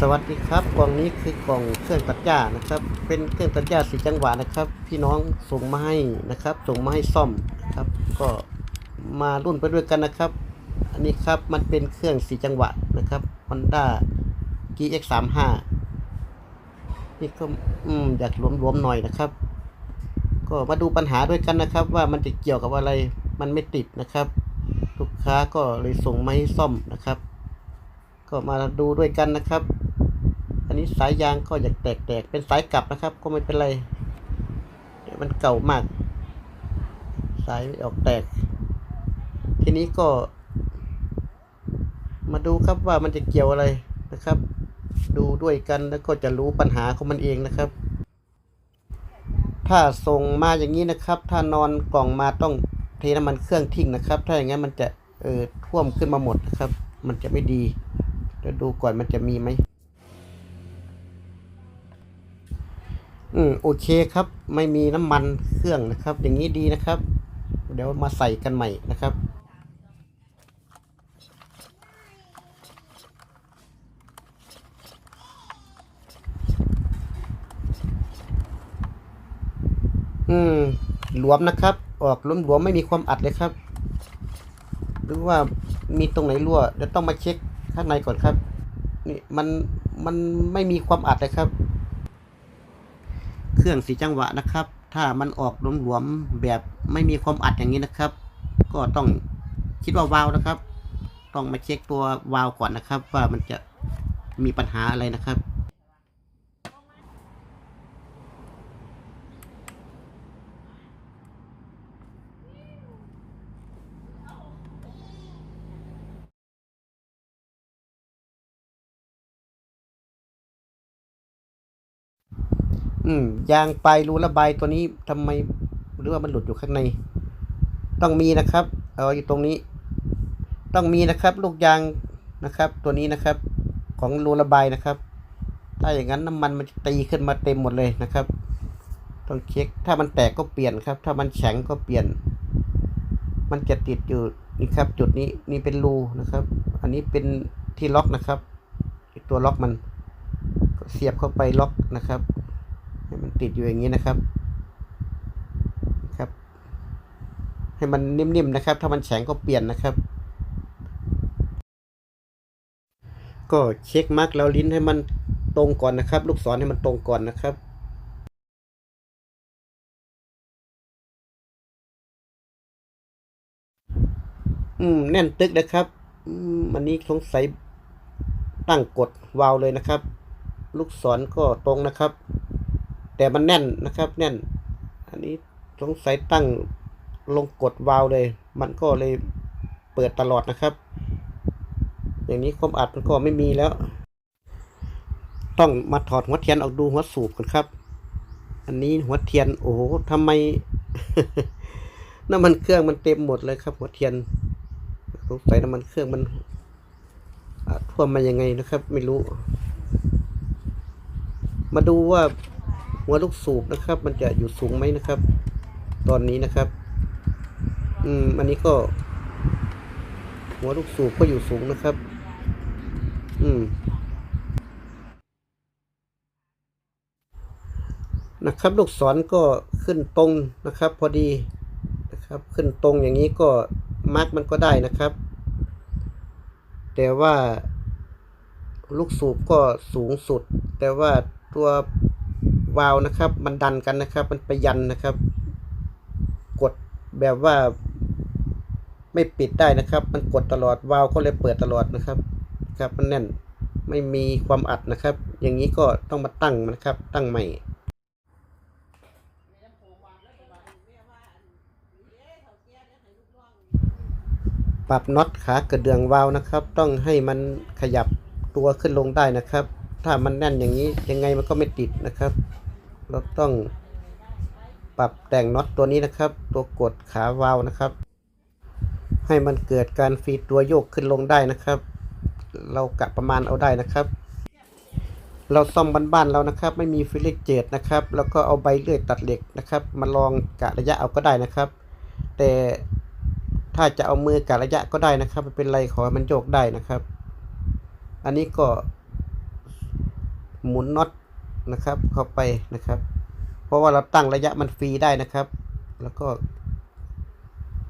สวัสดีครับกล่องนี้คือกล่องเครื่องตัดหญ้านะครับ เป็นเครื่องตัดหญ้าสีจังหวะนะครับ พี่น้องส่งมาให้นะครับ ส่งมาให้ซ่อมครับ ก็มารุ่นไปด้วยกันนะครับ อันนี้ครับมันเป็นเครื่องสีจังหวะนะครับ Honda GX35 นี่ก็อืมอยากรวมๆหน่อยนะครับ ก็มาดูปัญหาด้วยกันนะครับ ว่ามันจะเกี่ยวกับอะไรมันไม่ติดนะครับลูกค้าก็เลยส่งมาให้ซ่อมนะครับ ก็มาดูด้วยกันนะครับ อันนี้สายยางก็อยากแตกๆเป็นสายกลับนะครับ ก็ไม่เป็นไรเดี๋ยวมันเก่ามาก สายออกแตก ทีนี้ก็ มาดูครับว่ามันจะเกี่ยวอะไรนะครับ ดูด้วยกันแล้วก็จะรู้ปัญหาของมันเองนะครับ ถ้าส่งมาอย่างนี้นะครับ ถ้านอนกล่องมาต้องเทน้ำมันเครื่องทิ้งนะครับ ถ้าอย่างนั้นมันจะเออท่วมขึ้นมาหมดนะครับ มันจะไม่ดี ดี๋ยวดูก่อนมันจะมีไหม อืมโอเคครับ ไม่มีน้ำมันเครื่องนะครับ อย่างนี้ดีนะครับ เดี๋ยวมาใส่กันใหม่นะครับอืมหลวมนะครับ ออกหลวมไม่มีความอัดเลยครับ หรือว่ามีตรงไหนรั่วเดี๋ยวต้องมาเช็ค ข้างในก่อนครับ นี่มันมันไม่มีความอัดเลยครับ เครื่องสีจังหวะนะครับ ถ้ามันออกหลวมๆแบบไม่มีความอัดอย่างนี้นะครับ ก็ต้องคิดว่าวาวนะครับ ต้องมาเช็คตัววาวก่อนนะครับ ว่ามันจะมีปัญหาอะไรนะครับ อืมยางปลายรูระบายตัวนี้ทำไมหรือว่ามันหลุดอยู่ข้างใน ต้องมีนะครับ เอาอยู่ตรงนี้ ต้องมีนะครับ ลูกยางนะครับ ตัวนี้นะครับ ของรูระบายนะครับ ถ้าอย่างนั้นน้ำมันมันจะตีขึ้นมาเต็มหมดเลยนะครับ ต้องเช็คถ้ามันแตกก็เปลี่ยนครับ ถ้ามันแข็งก็เปลี่ยน มันจะติดอยู่นี่ครับ จุดนี้นี่เป็นรูนะครับ อันนี้เป็นที่ล็อกนะครับ ตัวล็อกมันเสียบเข้าไปล็อกนะครับ ให้มันติดอยู่อย่างนี้นะครับครับ ให้มันนิ่มๆนะครับ ถ้ามันแข็งก็เปลี่ยนนะครับ ก็เช็คมาร์กแล้วลิ้นให้มันตรงก่อนนะครับ ลูกศรให้มันตรงก่อนนะครับอืมแน่นตึกนะครับอืมอันนี้สงสัยตั้งกดวาล์วเลยนะครับ ลูกศรก็ตรงนะครับ แต่มันแน่นนะครับ แน่น อันนี้สงสัยตั้งลงกดวาล์วเลย มันก็เลยเปิดตลอดนะครับ อย่างนี้ความอัดมันก็ไม่มีแล้ว ต้องมาถอดหัวเทียนออกดูหัวสูบกันครับ อันนี้หัวเทียนโอ้โหทำไมน้ำมันเครื่องมันเต็มหมดเลยครับ หัวเทียนสงสัยน้ำมันเครื่องมันท่วมมายังไงนะครับ ไม่รู้ มาดูว่า หัวลูกสูบนะครับ มันจะอยู่สูงไหมนะครับ ตอนนี้นะครับ อืมอันนี้ก็ หัวลูกสูบก็อยู่สูงนะครับ อืมนะครับ ลูกศรก็ขึ้นตรงนะครับ พอดีนะครับ ขึ้นตรงอย่างนี้ก็มาร์กมันก็ได้นะครับ แต่ว่าลูกสูบก็สูงสุด แต่ว่าตัว วาล์วนะครับ มันดันกันนะครับ มันไปยันนะครับ กดแบบว่า ไม่ปิดได้นะครับ มันกดตลอดวาล์วก็เลยเปิดตลอดนะครับครับ มันแน่นไม่มีความอัดนะครับ อย่างนี้ก็ต้องมาตั้งมันะครับ ตั้งใหม่ปรับน็อตขากระเดื่องวาล์วนะครับ ต้องให้มันขยับตัวขึ้นลงได้นะครับ ถ้ามันแน่นอย่างนี้ยังไงมันก็ไม่ติดนะครับ เราต้องปรับแต่งน็อตตัวนี้นะครับ ตัวกดขาวาล์วนะครับ ให้มันเกิดการฟีดตัวโยกขึ้นลงได้นะครับ เรากะประมาณเอาได้นะครับ เราซ่อมบ้านๆเรานะครับ ไม่มีฟิลเลกเจตนะครับ แล้วก็เอาใบเลื่อยตัดเหล็กนะครับ มาลองกะระยะเอาก็ได้นะครับ แต่ถ้าจะเอามือกะระยะก็ได้นะครับไม่เป็นไรขอให้มันโยกได้นะครับ อันนี้ก็หมุนน็อต นะครับ เข้าไปนะครับ เพราะว่าเราตั้งระยะมันฟรีได้นะครับ แล้วก็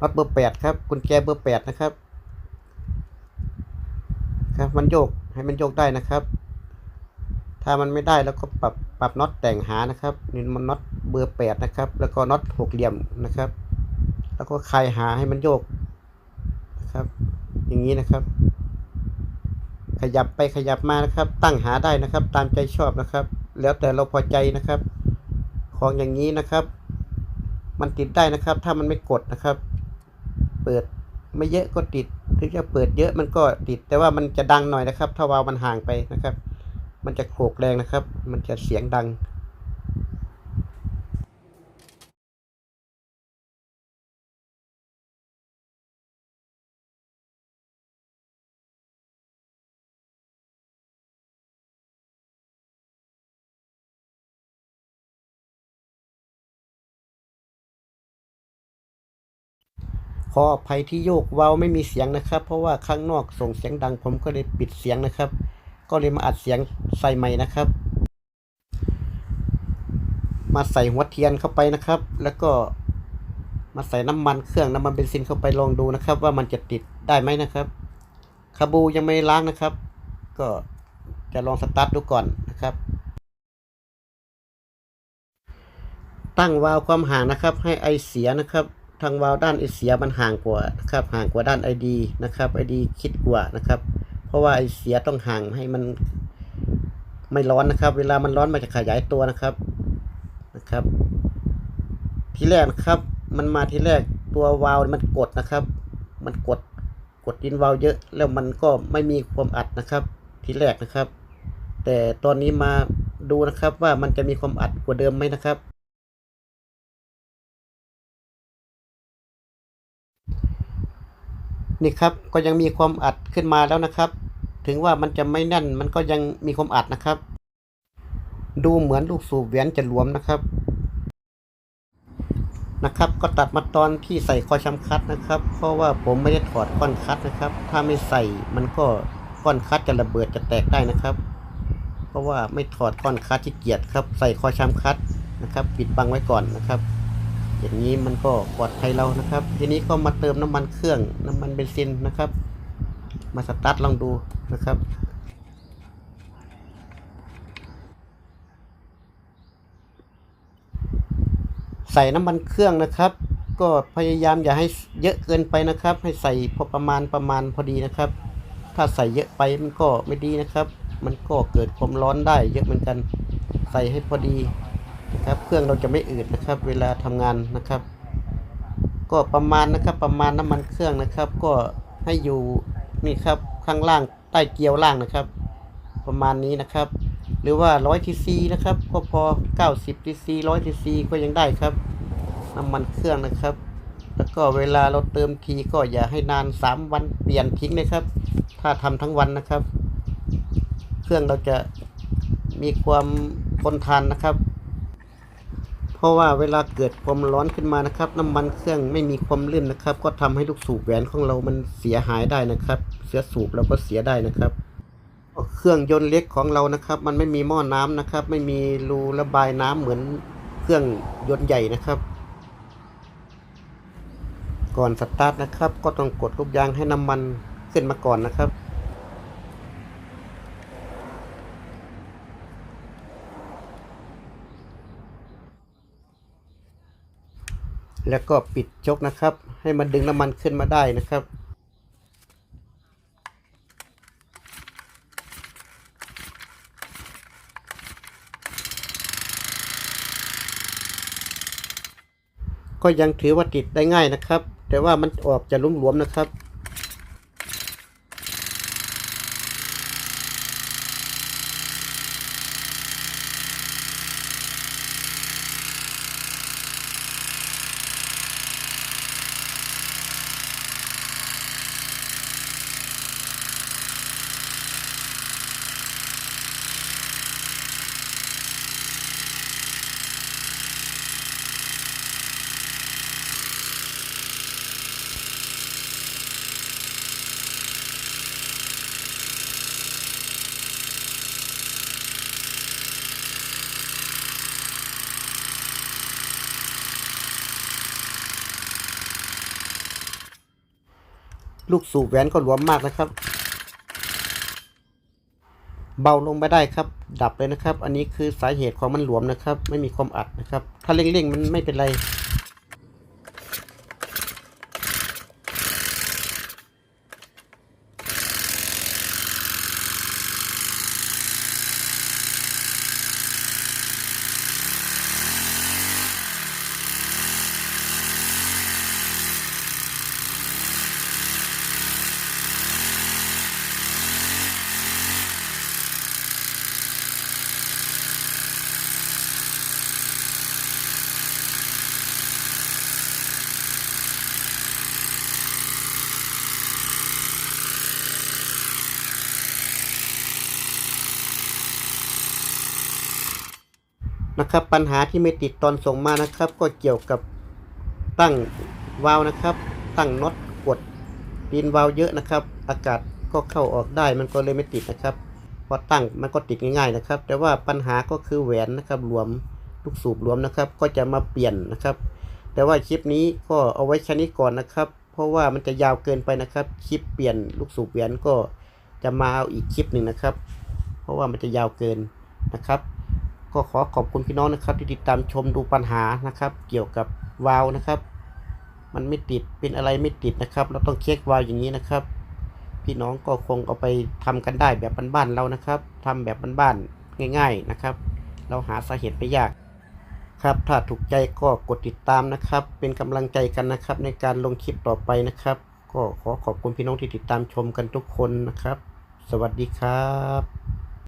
น็อตเบอร์แปดครับกุญแจเบอร์แปดนะครับ ครับมันโยกให้มันโยกได้นะครับ ถ้ามันไม่ได้แล้วก็ปรับปรับน็อตแต่งหานะครับนี่มันน็อตเบอร์แปดนะครับ แล้วก็น็อตหกเหลี่ยมนะครับ แล้วก็คลายหาให้มันโยกนะครับ อย่างนี้นะครับ ขยับไปขยับมานะครับ ตั้งหาได้นะครับ ตามใจชอบนะครับ แล้วแต่เราพอใจนะครับ ของอย่างนี้นะครับ มันติดได้นะครับ ถ้ามันไม่กดนะครับ เปิดไม่เยอะก็ติดถึงจะเปิดเยอะมันก็ติด แต่ว่ามันจะดังหน่อยนะครับ ถ้าวาวมันห่างไปนะครับ มันจะโขกแรงนะครับ มันจะเสียงดัง ออภัยที่โยกเวาวไม่มีเสียงนะครับ เพราะว่าข้างนอกส่งเสียงดังผมก็เลยปิดเสียงนะครับ ก็เลยมาอัดเสียงใส่ใหม่นะครับ มาใส่หัวเทียนเข้าไปนะครับ แล้วก็มาใส่น้ำมันเครื่องน้ำมันเบนซินเข้าไปลองดูนะครับ ว่ามันจะติดได้ไหมนะครับคาบูยังไม่ล้างนะครับ ก็จะลองสตาร์ทดูก่อนนะครับ ตั้งวาล์วความห่างนะครับ ให้ไอเสียนะครับ ทางวาล์วด้านไอเสียมันห่างกว่านะครับห่างกว่าด้านไอดีนะครับไอดีคิดกว่านะครับ เพราะว่าไอเสียต้องห่างให้มันไม่ร้อนนะครับ เวลามันร้อนมันจะขยายตัวนะครับนะครับ ทีแรกนะครับ มันมาทีแรกตัววาล์วมันกดนะครับ มันกดกดดินวาล์วเยอะ แล้วมันก็ไม่มีความอัดนะครับ ทีแรกนะครับ แต่ตอนนี้มาดูนะครับว่ามันจะมีความอัดกว่าเดิมไหมนะครับ นี่ครับก็ยังมีความอัดขึ้นมาแล้วนะครับ ถึงว่ามันจะไม่แน่นมันก็ยังมีความอัดนะครับ ดูเหมือนลูกสูบแหวนจะหลวมนะครับนะครับ ก็ตัดมาตอนที่ใส่คอยชำคัดนะครับ เพราะว่าผมไม่ได้ถอดก้อนคัดนะครับ ถ้าไม่ใส่มันก็ก้อนคัดจะระเบิดจะแตกได้นะครับ เพราะว่าไม่ถอดก้อนคัดที่เกียจครับ ใส่คอยชำคัดนะครับ ปิดบังไว้ก่อนนะครับ อย่างนี้มันก็ปลอดภัยเรานะครับ ทีนี้ก็มาเติมน้ำมันเครื่องน้ำมันเบนซินนะครับ มาสตาร์ทลองดูนะครับใส่น้ำมันเครื่องนะครับ ก็พยายามอย่าให้เยอะเกินไปนะครับ ให้ใส่พอประมาณประมาณพอดีนะครับ ถ้าใส่เยอะไปมันก็ไม่ดีนะครับ มันก็เกิดความร้อนได้เยอะเหมือนกัน ใส่ให้พอดี ครับ เครื่องเราจะไม่อืดนะครับ เวลาทำงานนะครับ ก็ประมาณนะครับประมาณน้ำมันเครื่องนะครับ ก็ให้อยู่นี่ครับข้างล่างใต้เกียวล่างนะครับ ประมาณนี้นะครับ หรือว่า100ทีซีนะครับก็พอ 90ทีซี100ทีซีก็ยังได้ครับ น้ำมันเครื่องนะครับ แล้วก็เวลาเราเติมทีก็อย่าให้นาน 3 วันเปลี่ยนทิ้งนะครับ ถ้าทำทั้งวันนะครับ เครื่องเราจะมีความทนทานนะครับ เพราะว่าเวลาเกิดความร้อนขึ้นมานะครับ น้ำมันเครื่องไม่มีความลื่นนะครับ ก็ทำให้ลูกสูบแหวนของเรามันเสียหายได้นะครับ เสียสูบเราก็เสียได้นะครับ เครื่องยนต์เล็กของเรานะครับ มันไม่มีหม้อน้ำนะครับ ไม่มีรูระบายน้ำเหมือนเครื่องยนต์ใหญ่นะครับก่อนสตาร์ทนะครับ ก็ต้องกดลูกยางให้น้ำมันขึ้นมาก่อนนะครับ แล้วก็ปิดชกนะครับ ให้มันดึงน้ำมันขึ้นมาได้นะครับ ก็ยังถือว่าติดได้ง่ายนะครับ แต่ว่ามันออกจะลุ่มหลวมๆนะครับ ลูกสูบแหวนก็หลวมมากนะครับ เบาลงไม่ได้ครับ ดับเลยนะครับ อันนี้คือสาเหตุของมันหลวมนะครับ ไม่มีความอัดนะครับ ถ้าเร่งๆมันไม่เป็นไร นะครับ ปัญหาที่ไม่ติดตอนส่งมานะครับ ก็เกี่ยวกับตั้งวาล์วนะครับ ตั้งน็อตกดปีนวาล์วเยอะนะครับ อากาศก็เข้าออกได้มันก็เลยไม่ติดนะครับพอตั้งมันก็ติดง่ายๆนะครับ แต่ว่าปัญหาก็คือแหวนนะครับรวมลูกสูบรวมนะครับ ก็จะมาเปลี่ยนนะครับ แต่ว่าคลิปนี้ก็เอาไว้แค่นี้ก่อนนะครับ เพราะว่ามันจะยาวเกินไปนะครับ คลิปเปลี่ยนลูกสูบแหวนก็จะมาเอาอีกคลิปหนึ่งนะครับ เพราะว่ามันจะยาวเกินนะครับ ก็ขอขอบคุณพี่น้องนะครับ ที่ติดตามชมดูปัญหานะครับ เกี่ยวกับวาล์วนะครับ มันไม่ติดเป็นอะไรไม่ติดนะครับ เราต้องเช็ควาล์วอย่างนี้นะครับ พี่น้องก็คงเอาไปทำกันได้แบบบ้านๆเรานะครับทำแบบบ้านๆง่าย ๆนะครับ เราหาสาเหตุไม่ยากครับถ้าถูกใจก็กดติดตามนะครับ เป็นกำลังใจกันนะครับ ในการลงคลิปต่อไปนะครับ ก็ขอขอบคุณพี่น้องที่ติดตามชมกันทุกคนนะครับ สวัสดีครับ